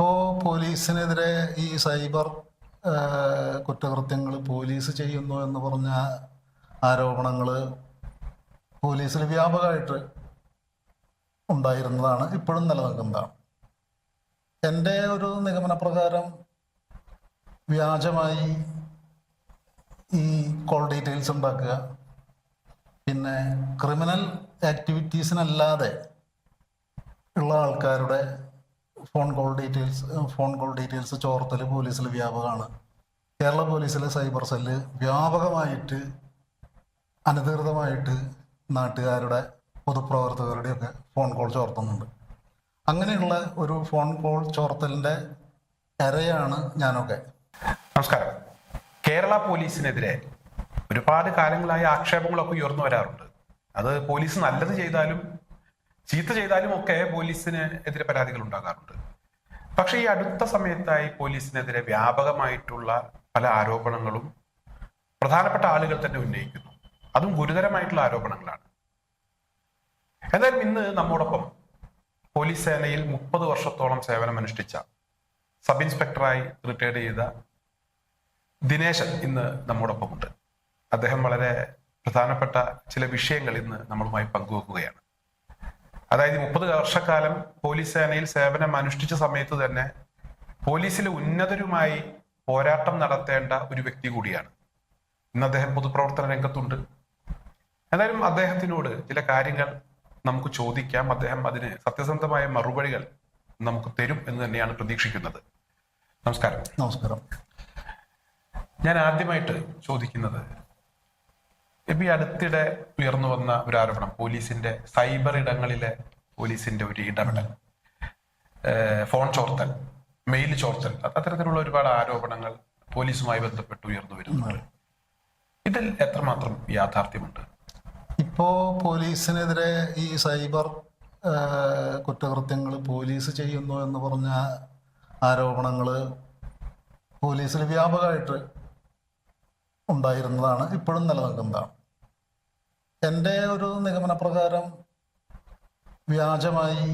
ഇപ്പോൾ പോലീസിനെതിരെ ഈ സൈബർ കുറ്റകൃത്യങ്ങൾ പോലീസ് ചെയ്യുന്നു എന്ന് പറഞ്ഞ ആരോപണങ്ങൾ പോലീസിൽ വ്യാപകമായിട്ട് ഉണ്ടായിരുന്നതാണ്. ഇപ്പോഴും നിലനിൽക്കുന്നതാണ്. എന്റെ ഒരു നിഗമനപ്രകാരം വ്യാജമായി ഈ കോൾ ഡീറ്റെയിൽസ് ഉണ്ടാക്കുക പിന്നെ ക്രിമിനൽ ആക്ടിവിറ്റീസിനല്ലാതെ ഉള്ള ആൾക്കാരുടെ phone call details phone call details ചോർത്തൽ പോലീസിൽ വ്യാപകമാണ് കേരള പോലീസിലെ സൈബർ സെല്ല് വ്യാപകമായിട്ട് അനധികൃതമായിട്ട് നാട്ടുകാരുടെ പൊതുപ്രവർത്തകരുടെയൊക്കെ ഫോൺ കോൾ ചോർത്തുന്നുണ്ട്. അങ്ങനെയുള്ള ഒരു ഫോൺ കോൾ ചോർത്തലിന്റെ ഇരയാണ് ഞാനൊക്കെ. നമസ്കാരം. കേരള പോലീസിനെതിരെ ഒരുപാട് കാലങ്ങളായ ആക്ഷേപങ്ങളൊക്കെ ഉയർന്നു വരാറുണ്ട്. അത് പോലീസ് നല്ലത് ചെയ്താലും ചീത്ത ചെയ്താലും ഒക്കെ പോലീസിന് എതിരെ പരാതികൾ ഉണ്ടാകാറുണ്ട്. പക്ഷെ ഈ അടുത്ത സമയത്തായി പോലീസിനെതിരെ വ്യാപകമായിട്ടുള്ള പല ആരോപണങ്ങളും പ്രധാനപ്പെട്ട ആളുകൾ തന്നെ ഉന്നയിക്കുന്നു. അതും ഗുരുതരമായിട്ടുള്ള ആരോപണങ്ങളാണ്. എന്തായാലും ഇന്ന് നമ്മോടൊപ്പം പോലീസ് സേനയിൽ മുപ്പത് വർഷത്തോളം സേവനമനുഷ്ഠിച്ച സബ് ഇൻസ്പെക്ടറായി റിട്ടയർഡ് ചെയ്ത ദിനേശൻ ഇന്ന് നമ്മോടൊപ്പമുണ്ട്. അദ്ദേഹം വളരെ പ്രധാനപ്പെട്ട ചില വിഷയങ്ങൾ ഇന്ന് നമ്മളുമായി പങ്കുവെക്കുകയാണ്. അതായത് മുപ്പത് വർഷക്കാലം പോലീസ് സേനയിൽ സേവനം അനുഷ്ഠിച്ച സമയത്ത് തന്നെ പോലീസിലെ ഉന്നതരുമായി പോരാട്ടം നടത്തേണ്ട ഒരു വ്യക്തി കൂടിയാണ്. ഇന്ന് അദ്ദേഹം പൊതുപ്രവർത്തന രംഗത്തുണ്ട്. എന്തായാലും അദ്ദേഹത്തിനോട് ചില കാര്യങ്ങൾ നമുക്ക് ചോദിക്കാം. അദ്ദേഹം അതിന് സത്യസന്ധമായ മറുപടികൾ നമുക്ക് തരും എന്ന് തന്നെയാണ് പ്രതീക്ഷിക്കുന്നത്. നമസ്കാരം. നമസ്കാരം. ഞാൻ ആദ്യമായിട്ട് ചോദിക്കുന്നത് ഇപ്പൊ ഈ അടുത്തിടെ ഉയർന്നു വന്ന ഒരു ആരോപണം. പോലീസിന്റെ സൈബർ ഇടങ്ങളിലെ പോലീസിന്റെ ഒരു ഇടപെടൽ. ഫോൺ ചോർത്തൽ മെയിൽ ചോർത്തൽ അത്തരത്തിലുള്ള ഒരുപാട് ആരോപണങ്ങൾ പോലീസുമായി ബന്ധപ്പെട്ട് ഉയർന്നു വരുന്നുണ്ട്. ഇതിൽ എത്രമാത്രം യാഥാർത്ഥ്യമുണ്ട്? ഇപ്പോ പോലീസിനെതിരെ ഈ സൈബർ കുറ്റകൃത്യങ്ങൾ പോലീസ് ചെയ്യുന്നു എന്ന് പറഞ്ഞ ആരോപണങ്ങൾ പോലീസിൽ വ്യാപകമായിട്ട് ഉണ്ടായിരുന്നതാണ്. ഇപ്പോഴും നിലനിൽക്കുന്നതാണ്. എന്റെ ഒരു നിഗമനപ്രകാരം വ്യാജമായി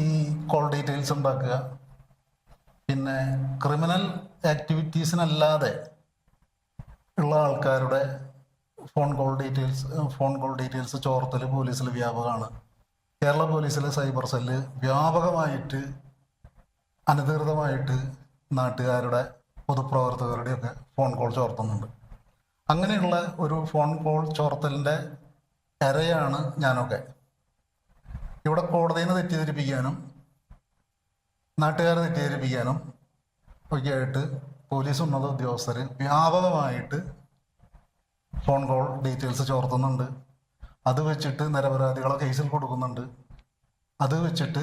ഈ കോൾ ഡീറ്റെയിൽസ് ഉണ്ടാക്കുക. പിന്നെ ക്രിമിനൽ ആക്ടിവിറ്റീസിനല്ലാതെ ഉള്ള ആൾക്കാരുടെ phone call details phone call details ചോർത്തൽ പോലീസിൽ വ്യാപകമാണ് കേരള പോലീസിലെ സൈബർ സെല്ല് വ്യാപകമായിട്ട് അനധികൃതമായിട്ട് നാട്ടുകാരുടെ പൊതുപ്രവർത്തകരുടെയൊക്കെ ഫോൺ കോൾ ചോർത്തുന്നുണ്ട്. അങ്ങനെയുള്ള ഒരു ഫോൺ കോൾ ചോർത്തലിന്റെ ഇരയാണ് ഞാനൊക്കെ. ഇവിടെ കോടതിയിൽ നിന്ന് തെറ്റിദ്ധരിപ്പിക്കാനും നാട്ടുകാരെ തെറ്റിദ്ധരിപ്പിക്കാനും ഒക്കെ ആയിട്ട് പോലീസ് ഉന്നത ഉദ്യോഗസ്ഥർ വ്യാപകമായിട്ട് ഫോൺ കോൾ ഡീറ്റെയിൽസ് ചോർത്തുന്നുണ്ട്. അത് വെച്ചിട്ട് നിരപരാധികളെ കേസിൽ കൊടുക്കുന്നുണ്ട്. അത് വെച്ചിട്ട്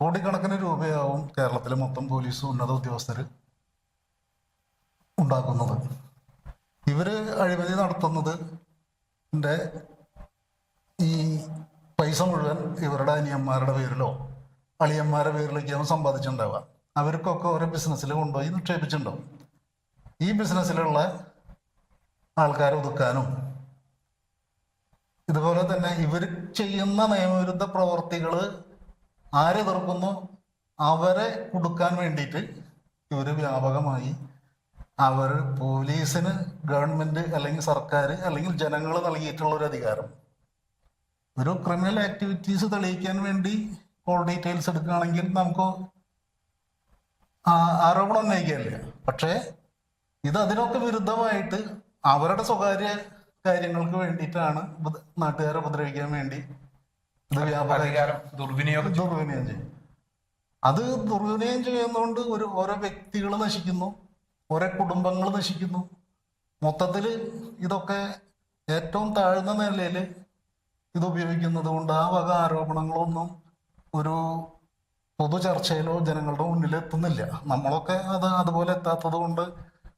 കോടിക്കണക്കിന് രൂപയാവും കേരളത്തിലെ മൊത്തം പോലീസ് ഉന്നത ഉദ്യോഗസ്ഥർ ഉണ്ടാക്കുന്നത്. ഇവർ അഴിമതി നടത്തുന്നത് ഈ പൈസ മുഴുവൻ ഇവരുടെ അനിയന്മാരുടെ പേരിലോ അളിയന്മാരുടെ പേരിലേക്കാണ് സമ്പാദിച്ചിട്ടുണ്ടാവുക. അവർക്കൊക്കെ ഓരോ ബിസിനസ്സിൽ കൊണ്ടുപോയി നിക്ഷേപിച്ചിട്ടുണ്ടാവും. ഈ ബിസിനസ്സിലുള്ള ആൾക്കാരെ ഒതുക്കാനും ഇതുപോലെ തന്നെ ഇവർ ചെയ്യുന്ന നിയമവിരുദ്ധ പ്രവർത്തികൾ ആരെതിർക്കുന്നു അവരെ കൊടുക്കാൻ വേണ്ടിയിട്ട് ഇവർ വ്യാപകമായി അവർ പോലീസിന് ഗവൺമെന്റ് അല്ലെങ്കിൽ സർക്കാർ അല്ലെങ്കിൽ ജനങ്ങൾ നൽകിയിട്ടുള്ള ഒരു അധികാരം. ഒരു ക്രിമിനൽ ആക്ടിവിറ്റീസ് തെളിയിക്കാൻ വേണ്ടി കോൾ ഡീറ്റെയിൽസ് എടുക്കുകയാണെങ്കിൽ നമുക്ക് ആരോപണം ഉന്നയിക്കല്ലേ പക്ഷേ ഇത് അതിനൊക്കെ വിരുദ്ധമായിട്ട് അവരുടെ സ്വകാര്യ കാര്യങ്ങൾക്ക് വേണ്ടിയിട്ടാണ് നാട്ടുകാരെ ഉപദ്രവിക്കാൻ വേണ്ടി ഇത് വ്യാപാര ദുർവിനിയോഗം. ദുർവിനിയോഗം ചെയ്യും. അത് ദുർവിനിയോഗം ചെയ്യുന്നതുകൊണ്ട് ഒരു ഓരോ വ്യക്തികൾ നശിക്കുന്നു. ഓരോ കുടുംബങ്ങൾ നശിക്കുന്നു. മൊത്തത്തിൽ ഇതൊക്കെ ഏറ്റവും താഴ്ന്ന നിലയിൽ ഇത് ഉപയോഗിക്കുന്നത് കൊണ്ട് ആ വക ആരോപണങ്ങളൊന്നും ഒരു പൊതു ചർച്ചയിലോ ജനങ്ങളുടെ മുന്നിൽ എത്തുന്നില്ല. നമ്മളൊക്കെ അത് അതുപോലെ എത്താത്തത് കൊണ്ട്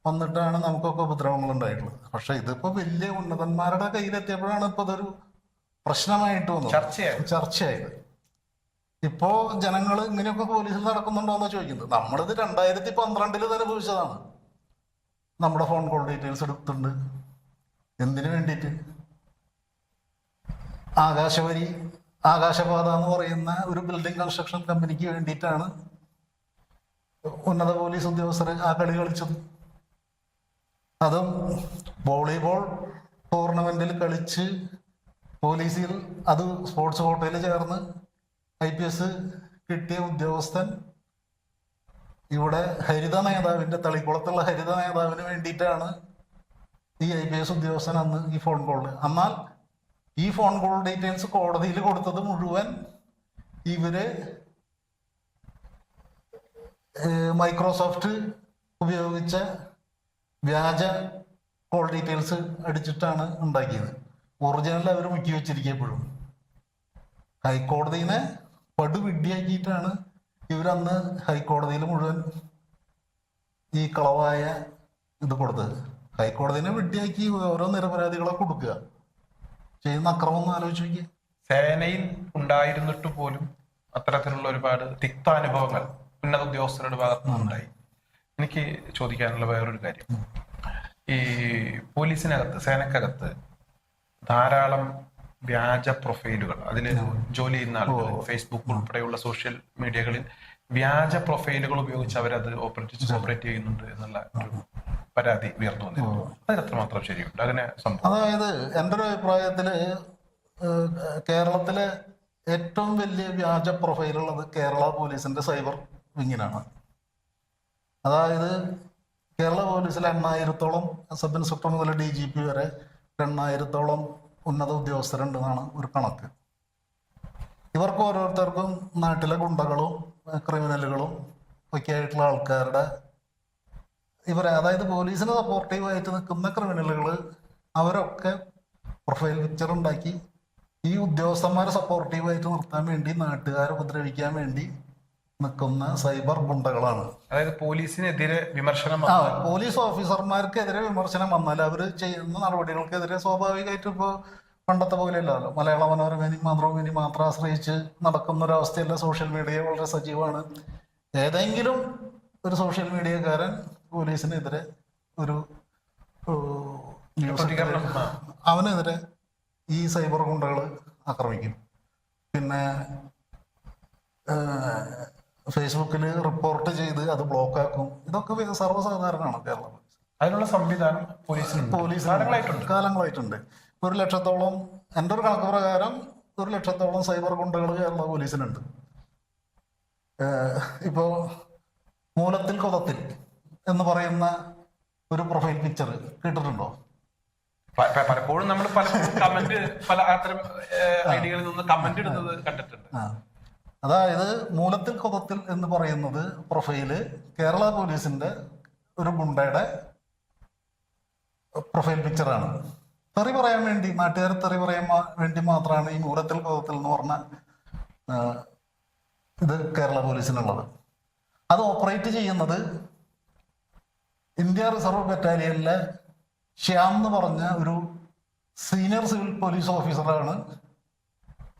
വന്നിട്ടാണ് നമുക്കൊക്കെ ഉപദ്രവങ്ങൾ ഉണ്ടായിട്ടുള്ളത്. പക്ഷെ ഇതിപ്പോ വലിയ ഉന്നതന്മാരുടെ കയ്യിലെത്തിയപ്പോഴാണ് ഇപ്പൊ ഇതൊരു പ്രശ്നമായിട്ട് വന്നത്. ചർച്ചയായി ചർച്ചയായത്. ഇപ്പോ ജനങ്ങൾ ഇങ്ങനെയൊക്കെ പോലീസിൽ നടക്കുന്നുണ്ടോ എന്ന് ചോദിക്കുന്നത്. നമ്മളിത് രണ്ടായിരത്തി പന്ത്രണ്ടിൽ തന്നെ അനുഭവിച്ചതാണ് നമ്മുടെ ഫോൺ കോൾ ഡീറ്റെയിൽസ് എടുത്തിട്ടുണ്ട്. എന്തിനു വേണ്ടിയിട്ട്? ആകാശവരി ആകാശപാത എന്ന് പറയുന്ന ഒരു ബിൽഡിംഗ് കൺസ്ട്രക്ഷൻ കമ്പനിക്ക് വേണ്ടിയിട്ടാണ് ഉന്നത പോലീസ് ഉദ്യോഗസ്ഥർ ആ കളി കളിച്ചത്. അതും വോളിബോൾ ടൂർണമെന്റിൽ കളിച്ച് പോലീസിൽ അത് സ്പോർട്സ് കോട്ടയിൽ ചേർന്ന് ഐ പി എസ് കിട്ടിയ ഉദ്യോഗസ്ഥൻ ഇവിടെ ഹരിത നേതാവിന്റെ തളിക്കുളത്തുള്ള ഹരിത നേതാവിന് വേണ്ടിയിട്ടാണ് ഈ ഐ പി എസ് ഉദ്യോഗസ്ഥൻ അന്ന് ഈ ഫോൺ കോൾ എന്നാൽ ഈ ഫോൺ കോൾ ഡീറ്റെയിൽസ് കോടതിയിൽ കൊടുത്തത് മുഴുവൻ ഇവർ മൈക്രോസോഫ്റ്റ് ഉപയോഗിച്ച വ്യാജ കോൾ ഡീറ്റെയിൽസ് അടിച്ചിട്ടാണ് ഉണ്ടാക്കിയത്. ഒറിജിനൽ അവർ മുക്കി വെച്ചിരിക്കപ്പോഴും ഹൈക്കോടതിനെ പടുവിഡ്ഢിയാക്കിയിട്ടാണ് ഇവരന്ന് ഹൈക്കോടതിയിൽ മുഴുവൻ ഈ കളവായ ഇത് കൊടുത്തത്. ഹൈക്കോടതിനെ വിട്ടിയാക്കി ഓരോ നിരപരാധികളെ കൊടുക്കുക. ചെയ്യുന്ന അക്രമം ഒന്ന് ആലോചിച്ച് നോക്കിയ. സേനയിൽ ഉണ്ടായിരുന്നിട്ട് പോലും അത്തരത്തിലുള്ള ഒരുപാട് തിക്താനുഭവങ്ങൾ ഉന്നത ഉദ്യോഗസ്ഥരുടെ ഭാഗത്തു നിന്നുണ്ടായി എനിക്ക് ചോദിക്കാനുള്ള വേറൊരു കാര്യം. ഈ പോലീസിനകത്ത് സേനക്കകത്ത് ധാരാളം വ്യാജ പ്രൊഫൈലുകൾ. അതിൽ ജോലി ചെയ്യുന്ന ആളുകൾ ഫേസ്ബുക്ക് ഉൾപ്പെടെയുള്ള സോഷ്യൽ മീഡിയകളിൽ വ്യാജ പ്രൊഫൈലുകൾ ഉപയോഗിച്ച് അവരത് ഓപ്പറേറ്റ് ഓപ്പറേറ്റ് ചെയ്യുന്നുണ്ട് എന്നുള്ള ഒരു പരാതി ഉയർന്നു വന്നിരുന്നു. അതിന് എത്രമാത്രം ശരിയുണ്ട്? അങ്ങനെ സംഭവം അതായത് എന്റെ ഒരു അഭിപ്രായത്തിൽ കേരളത്തിലെ ഏറ്റവും വലിയ വ്യാജ പ്രൊഫൈലുള്ളത് കേരള പോലീസിന്റെ സൈബർ വിങ്ങിനാണ്. അതായത് കേരള പോലീസിൽ എണ്ണായിരത്തോളം സബ് ഇൻസ്പെക്ടർ മുതൽ ഡി ജി പി വരെ എണ്ണായിരത്തോളം ഉന്നത ഉദ്യോഗസ്ഥരുണ്ടെന്നാണ് ഒരു കണക്ക്. ഇവർക്ക് ഓരോരുത്തർക്കും നാട്ടിലെ ഗുണ്ടകളും ക്രിമിനലുകളും ഒക്കെ ആയിട്ടുള്ള ആൾക്കാരുടെ ഇവരെ അതായത് പോലീസിന് സപ്പോർട്ടീവായിട്ട് നിൽക്കുന്ന ക്രിമിനലുകൾ അവരൊക്കെ പ്രൊഫൈൽ പിക്ചർ ഉണ്ടാക്കി ഈ ഉദ്യോഗസ്ഥന്മാരെ സപ്പോർട്ടീവായിട്ട് നിർത്താൻ വേണ്ടി നാട്ടുകാരെ ഉപദ്രവിക്കാൻ വേണ്ടി നിൽക്കുന്ന സൈബർ ഗുണ്ടകളാണ്. അതായത് പോലീസിനെതിരെ വിമർശനം ആ പോലീസ് ഓഫീസർമാർക്കെതിരെ വിമർശനം വന്നാൽ അവർ ചെയ്യുന്ന നടപടികൾക്കെതിരെ സ്വാഭാവികമായിട്ടും ഇപ്പോൾ പണ്ടത്തെ പോലെയല്ലല്ലോ മലയാള മനോരമേനെയും മാതൃഭൂമിനെയും മാത്രം ആശ്രയിച്ച് നടക്കുന്ന ഒരു അവസ്ഥയല്ല. സോഷ്യൽ മീഡിയ വളരെ സജീവമാണ്. ഏതെങ്കിലും ഒരു സോഷ്യൽ മീഡിയക്കാരൻ പോലീസിനെതിരെ ഒരു അവനെതിരെ ഈ സൈബർ ഗുണ്ടകൾ ആക്രമിക്കും. പിന്നെ ഫേസ്ബുക്കിൽ റിപ്പോർട്ട് ചെയ്ത് അത് ബ്ലോക്ക് ആക്കും. ഇതൊക്കെ സർവസാധാരണമാണ് കേരളത്തിൽ അതിനുള്ള സംവിധാനം പോലീസിനുണ്ട്. പോലീസ് കാലങ്ങളായിട്ടുണ്ട്. കാലങ്ങളായിട്ടുണ്ട്. ഒരു ലക്ഷത്തോളം എന്റെ ഒരു കണക്ക് പ്രകാരം ഒരു ലക്ഷത്തോളം സൈബർ ഗുണ്ടകൾ കേരള പോലീസിനുണ്ട്. ഇപ്പോൾ ഇപ്പോ മൂലത്തിൽ കൊതത്തിൽ എന്ന് പറയുന്ന ഒരു പ്രൊഫൈൽ പിക്ചർ കേട്ടിട്ടുണ്ടോ? പലപ്പോഴും നമ്മൾ പല കമന്റ് പല അത്തരം ഐഡിയകളിൽ നിന്ന് കമന്റ് ഇടുന്നത് കണ്ടിട്ടുണ്ട്. അതായത് മൂലത്തിൽ കൊതത്തിൽ എന്ന് പറയുന്നത് പ്രൊഫൈൽ കേരള പോലീസിന്റെ ഒരു ഗുണ്ടയുടെ പ്രൊഫൈൽ പിക്ചറാണ്. തെറി പറയാൻ വേണ്ടി നാട്ടുകാർ തെറി പറയാൻ വേണ്ടി മാത്രമാണ് ഈ മൂലത്തിൽ കൊതത്തിൽ എന്ന് പറഞ്ഞ ഇത് കേരള പോലീസിനുള്ളത്. അത് ഓപ്പറേറ്റ് ചെയ്യുന്നത് ഇന്ത്യ റിസർവ് ബറ്റാലിയനിലെ ശ്യാം എന്ന് പറഞ്ഞ ഒരു സീനിയർ സിവിൽ പോലീസ് ഓഫീസറാണ്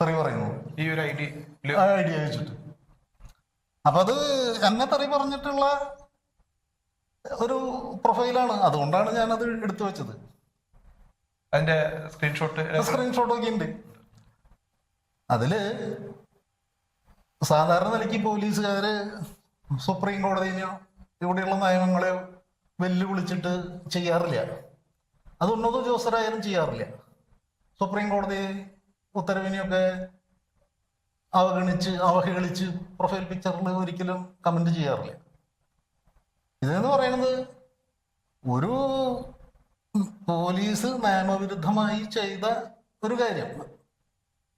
തെറി പറയുന്നത് ഈ ഒരു ഐഡിയ ആ ഐഡിയ വെച്ചിട്ട് അപ്പൊ അത് എന്നെ തെറി പറഞ്ഞിട്ടുള്ള ഒരു പ്രൊഫൈലാണ്. അതുകൊണ്ടാണ് ഞാൻ അത് എടുത്തു വെച്ചത്. അതിന്റെ സ്ക്രീൻഷോട്ട് സ്ക്രീൻഷോട്ട് ഒക്കെ ഉണ്ട് അതിൽ സാധാരണ നിലയ്ക്ക് പോലീസുകാര് സുപ്രീം കോടതിനെയോ ഇവിടെയുള്ള നിയമങ്ങളെയോ വെല്ലുവിളിച്ചിട്ട് ചെയ്യാറില്ല. അത് ഉന്നത ഉദ്യോഗസ്ഥരായാലും ചെയ്യാറില്ല. സുപ്രീം കോടതി ഉത്തരവിനെയൊക്കെ അവഗണിച്ച് അവഹേളിച്ച് പ്രൊഫൈൽ പിക്ചറിൽ ഒരിക്കലും കമന്റ് ചെയ്യാറില്ല. ഇതെന്ന് പറയുന്നത് ഒരു പോലീസ് നിയമവിരുദ്ധമായി ചെയ്ത ഒരു കാര്യം.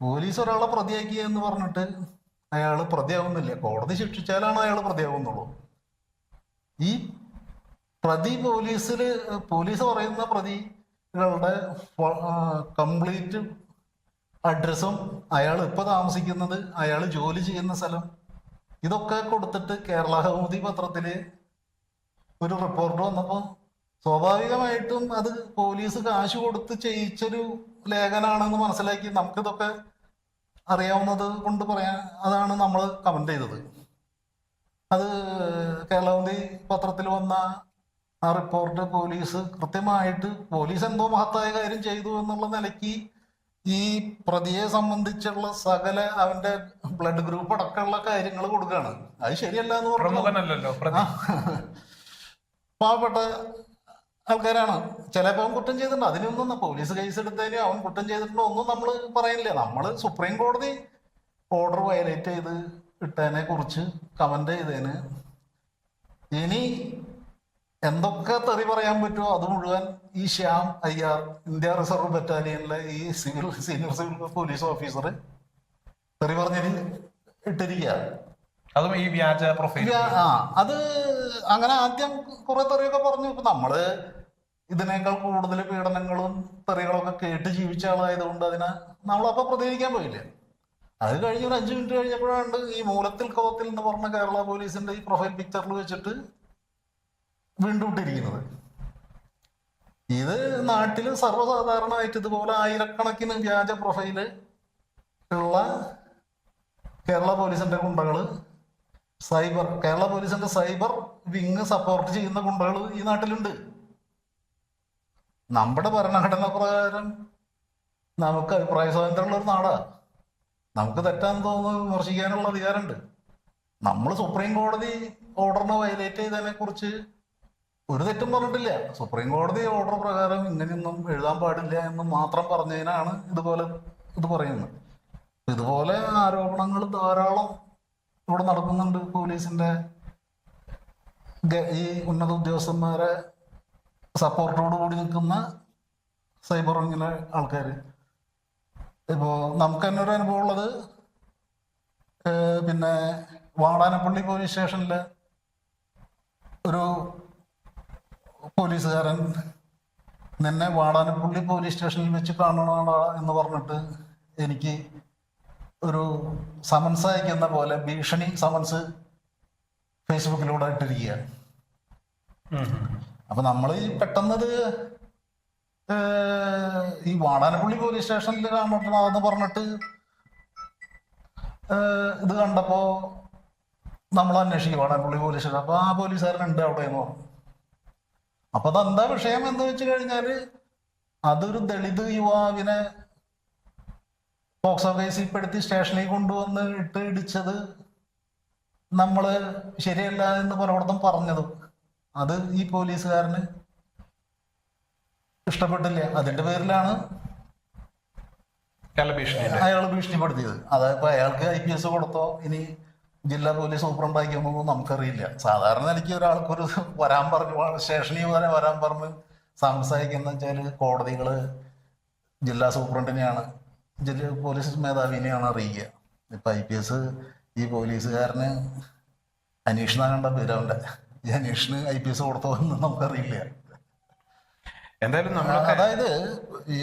പോലീസ് ഒരാളെ പ്രതിയാക്കി എന്ന് പറഞ്ഞിട്ട് അയാൾ പ്രതിയാവുന്നില്ല. കോടതി ശിക്ഷിച്ചാലാണ് അയാൾ പ്രതിയാവുന്നുള്ളൂ. ഈ പ്രതി പോലീസിൽ പോലീസ് പറയുന്ന പ്രതികളുടെ കംപ്ലീറ്റ് അഡ്രസ്സും അയാൾ ഇപ്പൊ താമസിക്കുന്നത് അയാൾ ജോലി ചെയ്യുന്ന സ്ഥലം. ഇതൊക്കെ കൊടുത്തിട്ട് കേരള കൗമുദി പത്രത്തിൽ ഒരു റിപ്പോർട്ട് വന്നപ്പോൾ സ്വാഭാവികമായിട്ടും അത് പോലീസ് കാശ് കൊടുത്ത് ചെയ്യിച്ചൊരു ലേഖനാണെന്ന് മനസ്സിലാക്കി നമുക്കിതൊക്കെ അറിയാവുന്നത് കൊണ്ട് പറയാൻ അതാണ് നമ്മൾ കമന്റ് ചെയ്തത്. അത് കേരളവന്തി പത്രത്തിൽ വന്ന ആ റിപ്പോർട്ട് പോലീസ് കൃത്യമായിട്ട് പോലീസ് എന്തോ മഹത്തായ കാര്യം ചെയ്തു എന്നുള്ള നിലയ്ക്ക് ഈ പ്രതിയെ സംബന്ധിച്ചുള്ള സകല അവന്റെ ബ്ലഡ് ഗ്രൂപ്പ് അടക്കമുള്ള കാര്യങ്ങൾ കൊടുക്കുകയാണ് അത് ശരിയല്ല എന്ന് പറഞ്ഞു പാവപ്പെട്ട ആൾക്കാരാണ്. ചിലപ്പോൾ അവൻ കുറ്റം ചെയ്തിട്ടുണ്ട്. അതിനൊന്നും പോലീസ് കേസ് എടുത്തതിന് അവൻ കുറ്റം ചെയ്തിട്ടുണ്ടോ ഒന്നും നമ്മൾ പറയുന്നില്ല നമ്മൾ സുപ്രീം കോടതി ഓർഡർ വയലേറ്റ് ചെയ്ത് ഇട്ടതിനെ കുറിച്ച് കമന്റ് ചെയ്തതിന് ഇനി എന്തൊക്കെ തെറി പറയാൻ പറ്റുമോ അത് മുഴുവൻ ഈ ശ്യാം അയ്യാർ ഇന്ത്യ റിസർവ് ബറ്റാലിയനിലെ ഈ civil senior civil police officer തെറി പറഞ്ഞതിൽ ഇട്ടിരിക്കുക അതും ഈ വ്യാജ പ്രൊഫൈൽ ആ അത് അങ്ങനെ ആദ്യം കുറെ തെറിയൊക്കെ പറഞ്ഞു. ഇപ്പൊ നമ്മൾ ഇതിനേക്കാൾ കൂടുതൽ പീഡനങ്ങളും തെറികളൊക്കെ കേട്ട് ജീവിച്ച ആളായതുകൊണ്ട് അതിനെ നമ്മളപ്പോ പ്രതികരിക്കാൻ പോയില്ല? അത് കഴിഞ്ഞ് ഒരു അഞ്ചു മിനിറ്റ് കഴിഞ്ഞപ്പോഴാണ് ഈ മൂലത്തിൽ കോത്തിൽ എന്ന് പറഞ്ഞ കേരള പോലീസിന്റെ ഈ പ്രൊഫൈൽ പിക്ചറിൽ വെച്ചിട്ട് വീണ്ടും ഇട്ടിരിക്കുന്നത് ഇത് നാട്ടിൽ സർവസാധാരണമായിട്ട് ഇതുപോലെ ആയിരക്കണക്കിന് വ്യാജ പ്രൊഫൈൽ ഉള്ള കേരള പോലീസിന്റെ ഗുണ്ടകൾ സൈബർ കേരള പോലീസിന്റെ സൈബർ വിങ് സപ്പോർട്ട് ചെയ്യുന്ന ഗുണ്ടകൾ ഈ നാട്ടിലുണ്ട്. നമ്മുടെ ഭരണഘടന പ്രകാരം നമുക്ക് അഭിപ്രായ സ്വാതന്ത്ര്യമുള്ള ഒരു നാടാ. നമുക്ക് തെറ്റാന്ന് തോന്നുന്നു വിമർശിക്കാനുള്ള അധികാരമുണ്ട്. നമ്മൾ സുപ്രീം കോടതി ഓർഡറിനെ വയലേറ്റ് ചെയ്തതിനെ കുറിച്ച് ഒരു തെറ്റും പറഞ്ഞിട്ടില്ല. സുപ്രീം കോടതി ഓർഡർ പ്രകാരം ഇങ്ങനെയൊന്നും എഴുതാൻ പാടില്ല എന്ന് മാത്രം പറഞ്ഞതിനാണ് ഇതുപോലെ ഇത് പറയുന്നത്. ഇതുപോലെ ആരോപണങ്ങൾ ധാരാളം ഇവിടെ നടക്കുന്നുണ്ട് പോലീസിന്റെ ഈ ഉന്നത ഉദ്യോഗസ്ഥന്മാരെ സപ്പോർട്ടോട് കൂടി നിൽക്കുന്ന സൈബർ ഇങ്ങനെ ആൾക്കാർ ഇപ്പോ നമുക്ക് തന്നെ ഒരു അനുഭവം ഉള്ളത് പിന്നെ വാടാനപ്പള്ളി പോലീസ് സ്റ്റേഷനിൽ ഒരു പോലീസുകാരൻ നിന്നെ വാടാനപ്പള്ളി പോലീസ് സ്റ്റേഷനിൽ വെച്ച് കാണണോടാ എന്ന് പറഞ്ഞിട്ട് എനിക്ക് ഒരു സമൻസ് അയക്കുന്ന പോലെ ഭീഷണി സമൻസ് ഫേസ്ബുക്കിലൂടെ ഇട്ടിരിക്കുക അപ്പൊ നമ്മൾ ഈ പെട്ടെന്നത് ഈ വാടാനപ്പള്ളി പോലീസ് സ്റ്റേഷനിൽ കാണണമെന്ന് പറഞ്ഞിട്ട് ഇത് കണ്ടപ്പോ നമ്മൾ അന്വേഷിക്കും വാടാനപ്പള്ളി പോലീസ് സ്റ്റേഷൻ അപ്പൊ ആ പോലീസുകാരനുണ്ട് അവിടെ എന്ന് പറഞ്ഞു. അപ്പൊ അതെന്താ വിഷയം എന്ന് വെച്ച് കഴിഞ്ഞാൽ അതൊരു ദളിത് യുവാവിനെ പോക്സോ കേസിൽ പെടുത്തി സ്റ്റേഷനിൽ കൊണ്ടുവന്ന് ഇട്ട് ഇടിച്ചത് നമ്മൾ ശരിയല്ല എന്ന് പലയിടത്തും പറഞ്ഞതും. അത് ഈ പോലീസുകാരന് ഇഷ്ടപ്പെട്ടില്ല. അതിന്റെ പേരിലാണ് അയാൾ ഭീഷണിപ്പെടുത്തിയത്. അതായത് അയാൾക്ക് ഐ പി എസ് കൊടുത്തോ ഇനി ജില്ലാ പോലീസ് സൂപ്രണ്ടാക്കിയൊന്നും നമുക്കറിയില്ല. സാധാരണ എനിക്ക് ഒരാൾക്കൊരു വരാൻ പറഞ്ഞു സ്റ്റേഷനിൽ വരെ വരാൻ പറഞ്ഞ് സംസാരിക്കുന്ന വെച്ചാൽ കോടതികൾ ജില്ലാ സൂപ്രണ്ടിനെയാണ് ജില്ലാ പോലീസ് മേധാവിനെയാണ് അറിയിക്കുക. ഇപ്പൊ ഐ പി എസ് ഈ പോലീസുകാരന് എന്നാ കണ്ട പേര് ഈ അനീഷിന് ഐ പി എസ് കൊടുത്തോ എന്ന് നമുക്കറിയില്ല. എന്തായാലും നമ്മൾ അതായത് ഈ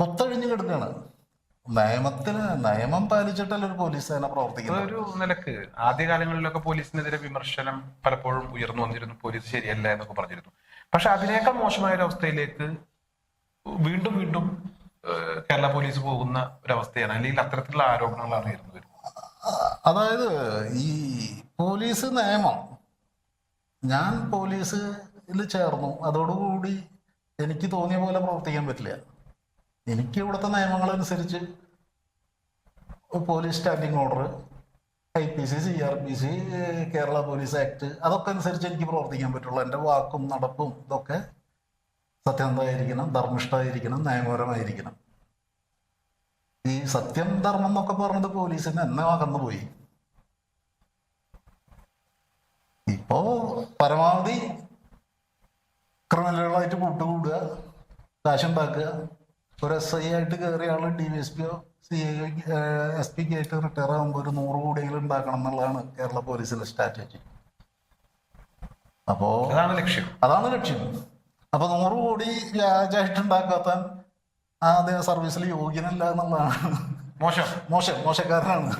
കൊത്തഴിഞ്ഞു കിടക്കാണ്. നിയമത്തിന് നിയമം പാലിച്ചിട്ടല്ല ഒരു പോലീസ് സേന പ്രവർത്തിക്കുന്നത്? ഒരു നിലയ്ക്ക്. ആദ്യകാലങ്ങളിലൊക്കെ പോലീസിനെതിരെ വിമർശനം പലപ്പോഴും ഉയർന്നു വന്നിരുന്നു. പോലീസ് ശരിയല്ല എന്നൊക്കെ പറഞ്ഞിരുന്നു. പക്ഷെ അതിനേക്കാൾ മോശമായ ഒരു അവസ്ഥയിലേക്ക് വീണ്ടും വീണ്ടും കേരള പോലീസ് പോകുന്ന ഒരവസ്ഥയാണ്. അല്ലെങ്കിൽ അത്തരത്തിലുള്ള ആരോപണങ്ങളാണ് ഉയർന്നു വരുന്നത്. അതായത് ഈ പോലീസ് നിയമം ഞാൻ പോലീസിൽ ചേർന്നു. അതോടുകൂടി എനിക്ക് തോന്നിയ പോലെ പ്രവർത്തിക്കാൻ പറ്റില്ല. എനിക്ക് ഇവിടുത്തെ നിയമങ്ങളനുസരിച്ച് police standing order I P C C R P C Kerala police act അതൊക്കെ അനുസരിച്ച് എനിക്ക് പ്രവർത്തിക്കാൻ പറ്റുള്ളൂ. എന്റെ വാക്കും നടപ്പും ഇതൊക്കെ സത്യസന്ധമായിരിക്കണം ധർമ്മിഷ്ഠമായിരിക്കണം നിയമപരമായിരിക്കണം ഈ സത്യം ധർമ്മം എന്നൊക്കെ പറഞ്ഞത് പോലീസിന് എന്നെ അകന്നുപോയി ഇപ്പോ പരമാവധി ക്രിമിനലുകളായിട്ട് കൂട്ടുകൂടുക കാശുണ്ടാക്കുക ഒരു എസ് ഐ ആയിട്ട് കയറിയ ആൾ ഡി വി എസ് പിയോ സി ഐ എസ് പിക്ക് ആയിട്ട് റിട്ടയർ ആകുമ്പോൾ ഒരു നൂറ് കോടിയെങ്കിലും ഉണ്ടാക്കണം എന്നുള്ളതാണ് കേരള പോലീസിലെ സ്ട്രാറ്റജി അപ്പോ അതാണ് ലക്ഷ്യം. അതാണ് ലക്ഷ്യം. അപ്പൊ നൂറ് കോടി വ്യാജമായിട്ട് ഉണ്ടാക്കാത്ത ആ അദ്ദേഹം സർവീസിൽ യോഗ്യനല്ല എന്നുള്ളതാണ്. മോശം. മോശം മോശക്കാരനാണ്.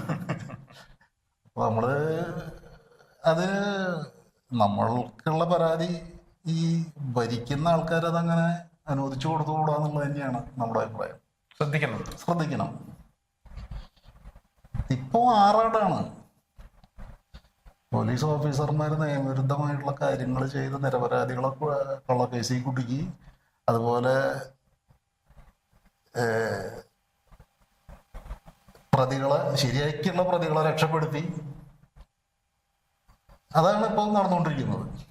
അപ്പൊ നമ്മൾ അത് നമ്മൾക്കുള്ള പരാതി ഈ ഭരിക്കുന്ന ആൾക്കാർ അതങ്ങനെ കൊടുത്തുകൂടാ എന്നുള്ളത് തന്നെയാണ് നമ്മുടെ അഭിപ്രായം. ശ്രദ്ധിക്കണം. ശ്രദ്ധിക്കണം. ഇപ്പോ ആറാടാണ്. പോലീസ് ഓഫീസർമാർ നിയമവിരുദ്ധമായിട്ടുള്ള കാര്യങ്ങൾ ചെയ്ത് നിരപരാധികളെ ഉള്ള കള്ളക്കേസിൽ കുടുക്കി. അതുപോലെ പ്രതികളെ ശരിയാക്കിയുള്ള പ്രതികളെ രക്ഷപ്പെടുത്തി. അതാണ് ഇപ്പോൾ നടന്നുകൊണ്ടിരിക്കുന്നത്.